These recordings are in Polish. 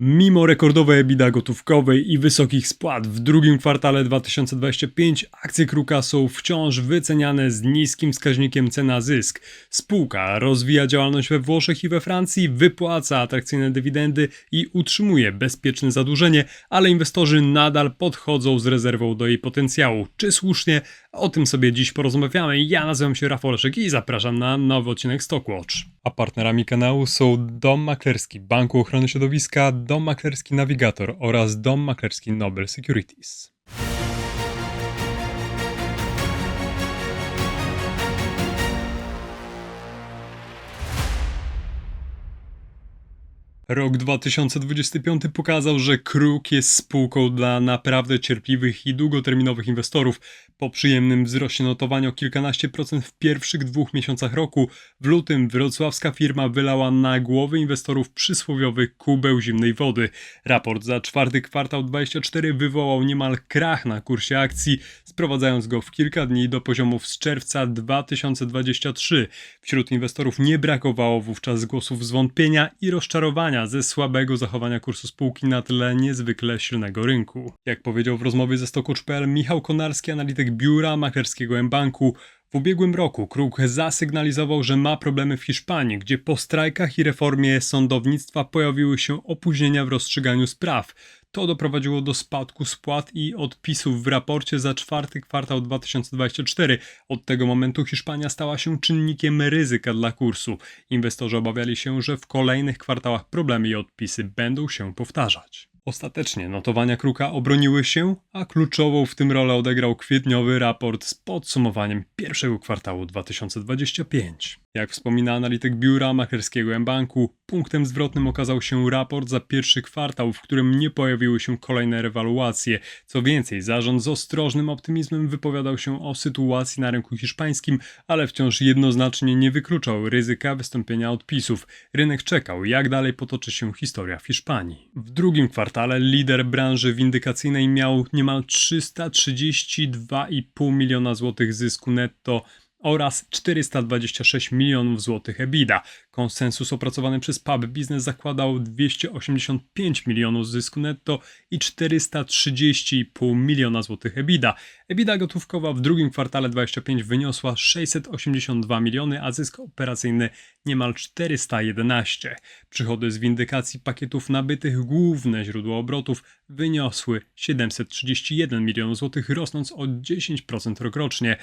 Mimo rekordowej EBITDA gotówkowej i wysokich spłat w drugim kwartale 2025 akcje Kruka są wciąż wyceniane z niskim wskaźnikiem cena-zysk. Spółka rozwija działalność we Włoszech i we Francji, wypłaca atrakcyjne dywidendy i utrzymuje bezpieczne zadłużenie, ale inwestorzy nadal podchodzą z rezerwą do jej potencjału. Czy słusznie? O tym sobie dziś porozmawiamy. Ja nazywam się Rafał Leszek i zapraszam na nowy odcinek Stockwatch. A partnerami kanału są Dom Maklerski Banku Ochrony Środowiska, Dom Maklerski Navigator oraz Dom Maklerski Nobel Securities. Rok 2025 pokazał, że Kruk jest spółką dla naprawdę cierpliwych i długoterminowych inwestorów. Po przyjemnym wzroście notowania o kilkanaście procent w pierwszych dwóch miesiącach roku, w lutym wrocławska firma wylała na głowy inwestorów przysłowiowy kubeł zimnej wody. Raport za czwarty kwartał 24 wywołał niemal krach na kursie akcji, sprowadzając go w kilka dni do poziomów z czerwca 2023. Wśród inwestorów nie brakowało wówczas głosów zwątpienia i rozczarowania ze słabego zachowania kursu spółki na tle niezwykle silnego rynku. Jak powiedział w rozmowie ze Stockwatch.pl Michał Konarski, analityk biura maklerskiego M-Banku, w ubiegłym roku Kruk zasygnalizował, że ma problemy w Hiszpanii, gdzie po strajkach i reformie sądownictwa pojawiły się opóźnienia w rozstrzyganiu spraw. To doprowadziło do spadku spłat i odpisów w raporcie za czwarty kwartał 2024. Od tego momentu Hiszpania stała się czynnikiem ryzyka dla kursu. Inwestorzy obawiali się, że w kolejnych kwartałach problemy i odpisy będą się powtarzać. Ostatecznie notowania Kruka obroniły się, a kluczową w tym rolę odegrał kwietniowy raport z podsumowaniem pierwszego kwartału 2025. Jak wspomina analityk biura maklerskiego M-Banku, punktem zwrotnym okazał się raport za pierwszy kwartał, w którym nie pojawiły się kolejne rewaluacje. Co więcej, zarząd z ostrożnym optymizmem wypowiadał się o sytuacji na rynku hiszpańskim, ale wciąż jednoznacznie nie wykluczał ryzyka wystąpienia odpisów. Rynek czekał, jak dalej potoczy się historia w Hiszpanii. W drugim kwartale lider branży windykacyjnej miał niemal 332,5 miliona złotych zysku netto oraz 426 milionów złotych EBITDA. Konsensus opracowany przez Pub Business zakładał 285 milionów zysku netto i 430,5 miliona złotych EBITDA. EBITDA gotówkowa w drugim kwartale 25 wyniosła 682 miliony, a zysk operacyjny niemal 411. Przychody z windykacji pakietów nabytych, główne źródło obrotów, wyniosły 731 milionów złotych, rosnąc o 10% rokrocznie.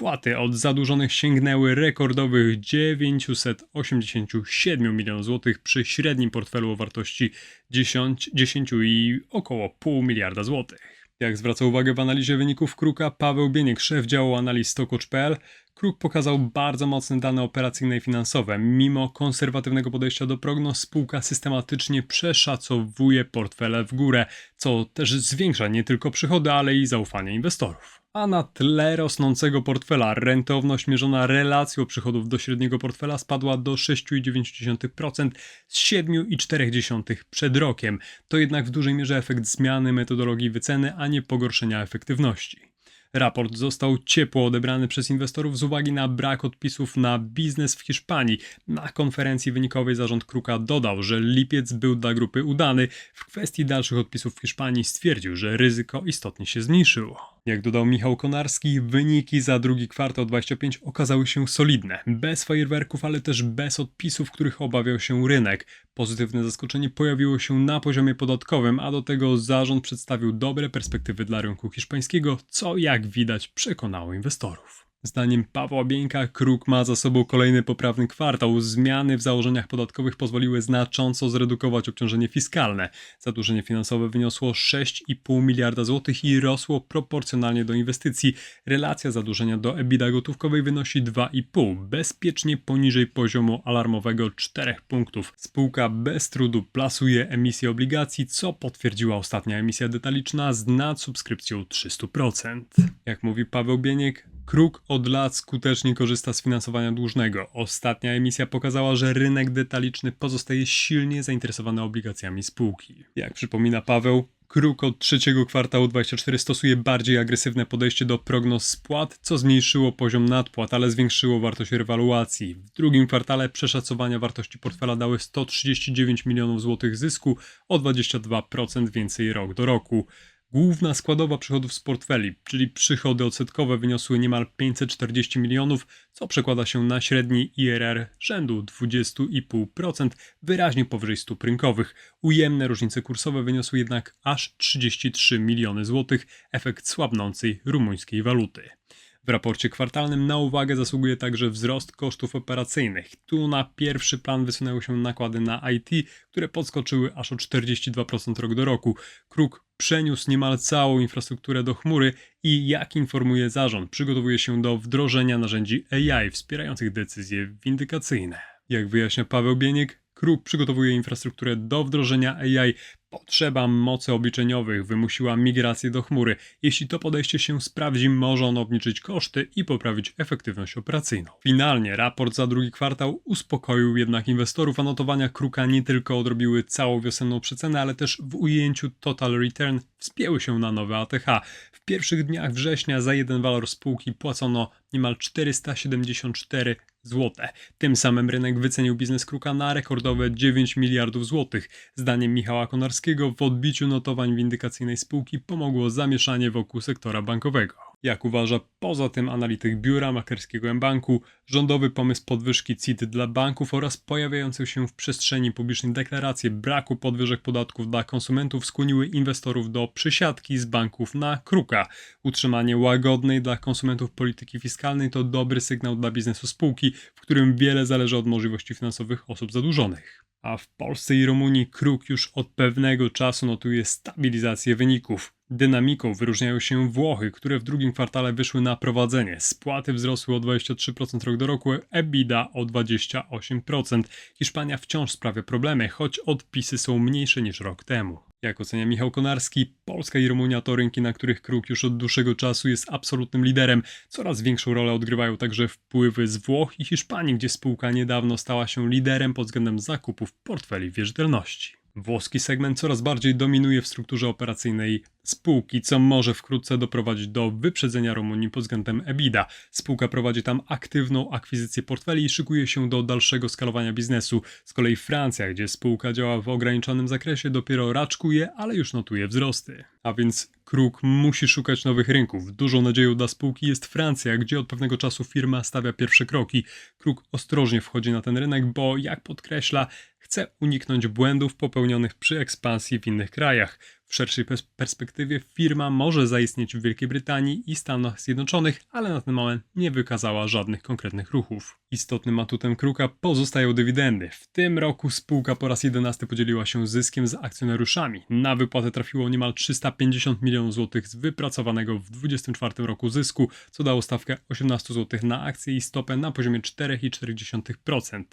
Wpłaty od zadłużonych sięgnęły rekordowych 987 milionów złotych przy średnim portfelu o wartości 10, 10 i około pół miliarda złotych. Jak zwraca uwagę w analizie wyników Kruka Paweł Bieniek, szef działu analiz Stockwatch.pl, Kruk pokazał bardzo mocne dane operacyjne i finansowe. Mimo konserwatywnego podejścia do prognoz, spółka systematycznie przeszacowuje portfele w górę, co też zwiększa nie tylko przychody, ale i zaufanie inwestorów. A na tle rosnącego portfela rentowność mierzona relacją przychodów do średniego portfela spadła do 6,9% z 7,4% przed rokiem. To jednak w dużej mierze efekt zmiany metodologii wyceny, a nie pogorszenia efektywności. Raport został ciepło odebrany przez inwestorów z uwagi na brak odpisów na biznes w Hiszpanii. Na konferencji wynikowej zarząd Kruka dodał, że lipiec był dla grupy udany. W kwestii dalszych odpisów w Hiszpanii stwierdził, że ryzyko istotnie się zmniejszyło. Jak dodał Michał Konarski, wyniki za drugi kwartał 25 okazały się solidne. Bez fajerwerków, ale też bez odpisów, których obawiał się rynek. Pozytywne zaskoczenie pojawiło się na poziomie podatkowym, a do tego zarząd przedstawił dobre perspektywy dla rynku hiszpańskiego, co jak widać przekonało inwestorów. Zdaniem Pawła Bieńka Kruk ma za sobą kolejny poprawny kwartał. Zmiany w założeniach podatkowych pozwoliły znacząco zredukować obciążenie fiskalne. Zadłużenie finansowe wyniosło 6,5 miliarda złotych i rosło proporcjonalnie do inwestycji. Relacja zadłużenia do EBITDA gotówkowej wynosi 2,5, bezpiecznie poniżej poziomu alarmowego 4 punktów. Spółka bez trudu plasuje emisję obligacji, co potwierdziła ostatnia emisja detaliczna z nadsubskrypcją 300%. Jak mówi Paweł Bieniek, Kruk od lat skutecznie korzysta z finansowania dłużnego. Ostatnia emisja pokazała, że rynek detaliczny pozostaje silnie zainteresowany obligacjami spółki. Jak przypomina Paweł, Kruk od trzeciego kwartału 24 stosuje bardziej agresywne podejście do prognoz spłat, co zmniejszyło poziom nadpłat, ale zwiększyło wartość rewaluacji. W drugim kwartale przeszacowania wartości portfela dały 139 milionów złotych zysku, o 22% więcej rok do roku. Główna składowa przychodów z portfeli, czyli przychody odsetkowe wyniosły niemal 540 milionów, co przekłada się na średni IRR rzędu 20,5%, wyraźnie powyżej stóp rynkowych. Ujemne różnice kursowe wyniosły jednak aż 33 miliony złotych, efekt słabnącej rumuńskiej waluty. W raporcie kwartalnym na uwagę zasługuje także wzrost kosztów operacyjnych. Tu na pierwszy plan wysunęły się nakłady na IT, które podskoczyły aż o 42% rok do roku. Kruk przeniósł niemal całą infrastrukturę do chmury i jak informuje zarząd, przygotowuje się do wdrożenia narzędzi AI wspierających decyzje windykacyjne. Jak wyjaśnia Paweł Bieniek, Kruk przygotowuje infrastrukturę do wdrożenia AI. Potrzeba mocy obliczeniowych wymusiła migrację do chmury. Jeśli to podejście się sprawdzi, może on obniżyć koszty i poprawić efektywność operacyjną. Finalnie raport za drugi kwartał uspokoił jednak inwestorów, a notowania Kruka nie tylko odrobiły całą wiosenną przecenę, ale też w ujęciu Total Return wspięły się na nowe ATH. W pierwszych dniach września za jeden walor spółki płacono niemal 474 złote. Tym samym rynek wycenił biznes Kruka na rekordowe 9 miliardów złotych. Zdaniem Michała Konarskiego w odbiciu notowań windykacyjnej spółki pomogło zamieszanie wokół sektora bankowego. Jak uważa poza tym analityk biura makerskiego mBanku, rządowy pomysł podwyżki CIT dla banków oraz pojawiające się w przestrzeni publicznej deklaracje braku podwyżek podatków dla konsumentów skłoniły inwestorów do przysiadki z banków na kruka. Utrzymanie łagodnej dla konsumentów polityki fiskalnej to dobry sygnał dla biznesu spółki, w którym wiele zależy od możliwości finansowych osób zadłużonych. A w Polsce i Rumunii Kruk już od pewnego czasu notuje stabilizację wyników. Dynamiką wyróżniają się Włochy, które w drugim kwartale wyszły na prowadzenie. Spłaty wzrosły o 23% rok do roku, EBITDA o 28%. Hiszpania wciąż sprawia problemy, choć odpisy są mniejsze niż rok temu. Jak ocenia Michał Konarski, Polska i Rumunia to rynki, na których Kruk już od dłuższego czasu jest absolutnym liderem. Coraz większą rolę odgrywają także wpływy z Włoch i Hiszpanii, gdzie spółka niedawno stała się liderem pod względem zakupów portfeli wierzytelności. Włoski segment coraz bardziej dominuje w strukturze operacyjnej spółki, co może wkrótce doprowadzić do wyprzedzenia Rumunii pod względem EBITDA. Spółka prowadzi tam aktywną akwizycję portfeli i szykuje się do dalszego skalowania biznesu. Z kolei Francja, gdzie spółka działa w ograniczonym zakresie, dopiero raczkuje, ale już notuje wzrosty. A więc Kruk musi szukać nowych rynków. Dużą nadzieją dla spółki jest Francja, gdzie od pewnego czasu firma stawia pierwsze kroki. Kruk ostrożnie wchodzi na ten rynek, bo jak podkreśla, chce uniknąć błędów popełnionych przy ekspansji w innych krajach. W szerszej pers- perspektywie firma może zaistnieć w Wielkiej Brytanii i Stanach Zjednoczonych, ale na ten moment nie wykazała żadnych konkretnych ruchów. Istotnym atutem Kruka pozostają dywidendy. W tym roku spółka po raz 11 podzieliła się zyskiem z akcjonariuszami. Na wypłatę trafiło niemal 350 milionów złotych z wypracowanego w 2024 roku zysku, co dało stawkę 18 zł na akcję i stopę na poziomie 4,4%.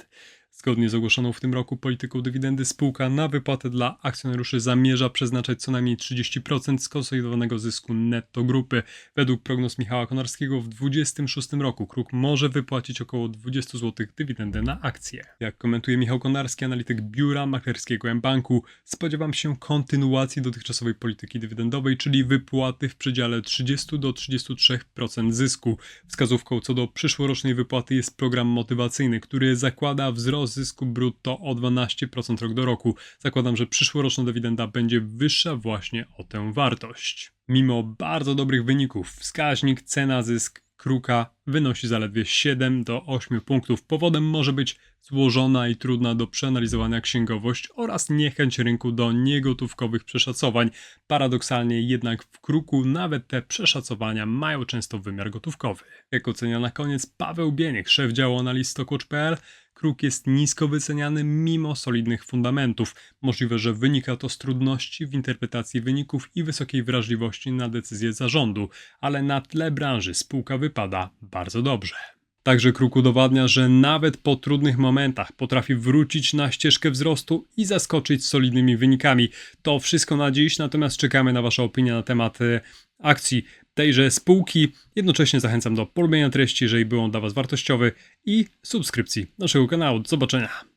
Zgodnie z ogłoszoną w tym roku polityką dywidendy spółka na wypłatę dla akcjonariuszy zamierza przeznaczać co najmniej 30% skonsolidowanego zysku netto grupy. Według prognoz Michała Konarskiego w 2026 roku Kruk może wypłacić około 20 zł dywidendę na akcję. Jak komentuje Michał Konarski, analityk biura maklerskiego mBanku, spodziewam się kontynuacji dotychczasowej polityki dywidendowej, czyli wypłaty w przedziale 30 do 33% zysku. Wskazówką co do przyszłorocznej wypłaty jest program motywacyjny, który zakłada wzrost zysku brutto o 12% rok do roku. Zakładam, że przyszłoroczna dywidenda będzie wyższa właśnie o tę wartość. Mimo bardzo dobrych wyników, wskaźnik cena-zysk Kruka wynosi zaledwie 7 do 8 punktów. Powodem może być złożona i trudna do przeanalizowania księgowość oraz niechęć rynku do niegotówkowych przeszacowań. Paradoksalnie jednak w Kruku nawet te przeszacowania mają często wymiar gotówkowy. Jak ocenia na koniec Paweł Bieniek, szef działu analiz Stockwatch.pl, Kruk jest nisko wyceniany mimo solidnych fundamentów. Możliwe, że wynika to z trudności w interpretacji wyników i wysokiej wrażliwości na decyzje zarządu, ale na tle branży spółka wypada bardzo dobrze. Także Kruk udowadnia, że nawet po trudnych momentach potrafi wrócić na ścieżkę wzrostu i zaskoczyć solidnymi wynikami. To wszystko na dziś, natomiast czekamy na Wasze opinie na temat e, akcji tejże spółki. Jednocześnie zachęcam do polubienia treści, jeżeli był on dla Was wartościowy i subskrypcji naszego kanału. Do zobaczenia.